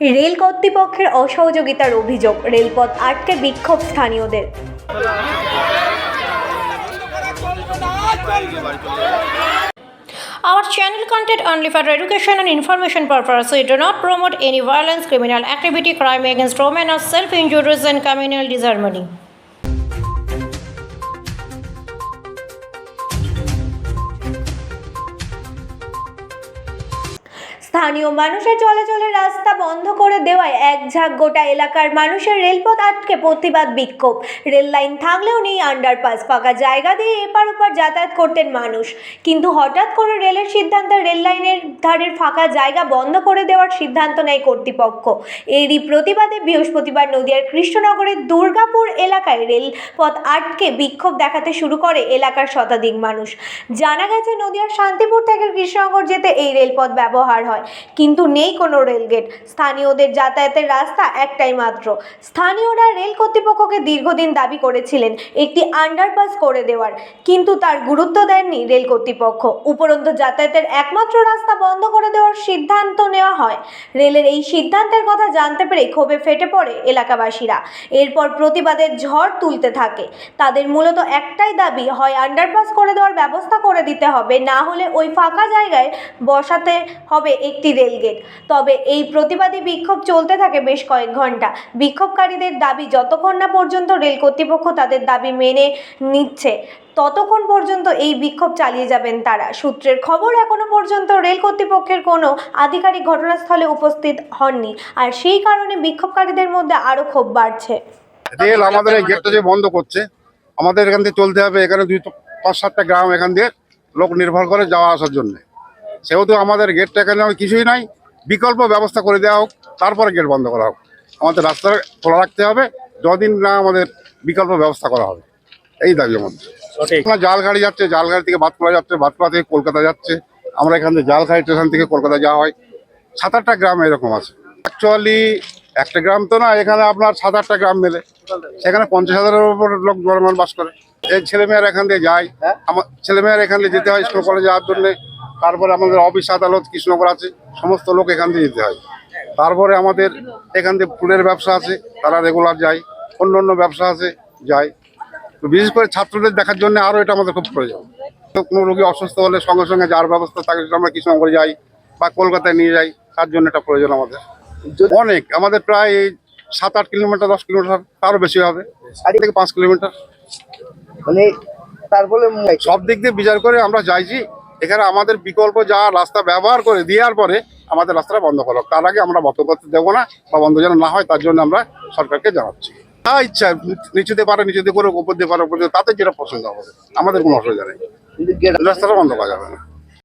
Rail কর্তৃপক্ষের অসহযোগিতার অভিযোগ রেলপথ আটকে বিক্ষোভ স্থানীয়দের Our channel content only for education and information purpose. We do not promote any violence, criminal activity, crime against women, or self-injuries and communal disharmony. স্থানীয় মানুষের চলাচলের রাস্তা দেওয়ায় এক ঝাঁক গোটা এলাকার মানুষের রেলপথ আটকে প্রতিবাদ বিক্ষোভ। রেল লাইন থাকলেও নেই আন্ডারপাস ফাঁকা জায়গা দিয়ে এপার ওপার যাতায়াত করতেন মানুষ। কিন্তু হঠাৎ করে রেলের সিদ্ধান্ত রেল লাইনের ধারের ফাঁকা জায়গা বন্ধ করে দেওয়ার সিদ্ধান্ত নেয় কর্তৃপক্ষ। এরই প্রতিবাদে বৃহস্পতিবার নদিয়ার কৃষ্ণনগরের দুর্গাপুর এলাকায় রেলপথ আটকে বিক্ষোভ দেখাতে শুরু করে এলাকার শতাধিক মানুষ। জানা গেছে, নদিয়ার শান্তিপুর থেকে কৃষ্ণনগর যেতে এই রেলপথ ব্যবহার হয়, কিন্তু নেই কোনো রেলগেট। স্থানীয়দের যাতায়াতের রাস্তা একটাই মাত্র। স্থানীয়রা রেল কর্তৃপক্ষকে দীর্ঘদিন দাবি করেছিলেন একটি আন্ডারপাস করে দেওয়ার, কিন্তু তার গুরুত্ব দেননি রেল কর্তৃপক্ষ। উপরন্তু যাতায়াতের একমাত্র রাস্তা বন্ধ করে দেওয়ার সিদ্ধান্ত নেওয়া হয়। রেলের এই সিদ্ধান্তের কথা জানতে পেরে ক্ষোভে ফেটে পড়ে এলাকাবাসীরা। এরপর প্রতিবাদের ঝড় তুলতে থাকে। তাদের মূলত একটাই দাবি, হয় আন্ডারপাস করে দেওয়ার ব্যবস্থা করে দিতে হবে, না হলে ওই ফাঁকা জায়গায় বসাতে হবে একটি রেলগেট তবে এই প্রতিবাদী বিক্ষোভ চলতে থাকে বেশ কয়েক ঘণ্টা। বিক্ষোভকারীদের দাবি যতক্ষণ না পর্যন্ত রেল কর্তৃপক্ষ তাদের দাবি মেনে নিচ্ছে, ততক্ষণ পর্যন্ত এই বিক্ষোভ চালিয়ে যাবেন তারা। সূত্রের খবর, এখনও পর্যন্ত রেল কর্তৃপক্ষের কোনো আধিকারিক ঘটনাস্থলে উপস্থিত হননি আর সেই কারণে বিক্ষোভকারীদের মধ্যে আরও ক্ষোভ বাড়ছে। রেল আমাদের এই গেটটা যে বন্ধ করছে, আমাদের এখান থেকে চলতে হবে এখানে দুই পাঁচ সাতটা গ্রাম এখান দিয়ে লোক নির্ভর করে যাওয়া আসার জন্য। সেহেতু আমাদের গেটটা এখানে কিছুই নাই, বিকল্প ব্যবস্থা করে দেওয়া হোক। তারপরে গেট বন্ধ করা হোক। আমাদের রাস্তা খোলা রাখতে হবে যদিন না আমাদের বিকল্প ব্যবস্থা করা হবে। এই দাবি আমাদের জাল গাড়ি যাচ্ছে জাল গাড়ি থেকে বাতকুলা যাচ্ছে বাতকুলা থেকে কলকাতা যাচ্ছে। আমরা এখান থেকে জাল গাড়ি স্টেশন থেকে কলকাতা যাওয়া হয়। সাত আটটা গ্রাম এরকম আছে। অ্যাকচুয়ালি একটা গ্রাম তো না এখানে আপনার সাত আটটা গ্রাম মেলে। সেখানে পঞ্চাশ হাজারের উপর লোক জনগণ বাস করে। এই ছেলেমেয়েরা এখান দিয়ে যায়। আমার ছেলেমেয়েরা এখান দিয়ে যেতে হয় স্কুল কলেজে যাওয়ার জন্য। তারপরে আমাদের অফিস আদালত কৃষ্ণনগর আছে। সমস্ত লোক এখান দিয়ে যেতে হয়। তারপরে আমাদের এখান দিয়ে ফুলের ব্যবসা আছে তারা রেগুলার যায় অন্য অন্য ব্যবসা আছে যায়। তো বিশেষ করে ছাত্রদের দেখার জন্য আরও এটা আমাদের খুব প্রয়োজন। কোনো রোগী অসুস্থ হলে সঙ্গে সঙ্গে যার ব্যবস্থা থাকে সেটা আমরা কৃষ্ণনগরে যাই বা কলকাতায় নিয়ে যাই তার জন্য এটা প্রয়োজন আমাদের। অনেক আমাদের প্রায় এই সাত আট কিলোমিটার দশ কিলোমিটার তারও বেশি হবে চারি থেকে পাঁচ কিলোমিটার। মানে তারপরে সব দিক দিয়ে বিচার করে আমরা চাইছি এখানে আমাদের বিকল্প যা রাস্তা ব্যবহার করে দেওয়ার পরে আমাদের রাস্তাটা বন্ধ করো। তার আগে আমরা বন্ধ করতে দেবো না বা বন্ধ যেন না হয়, তার জন্য আমরা সরকারকে জানাচ্ছি। হ্যাঁ ইচ্ছা, নিচুতে পারে, নিচুতে করে উপর দিয়ে পারে, উপর দিয়ে, তাতে যেটা পছন্দ হবে, আমাদের কোনো অসুবিধা নেই। রাস্তাটা বন্ধ করা যাবে না।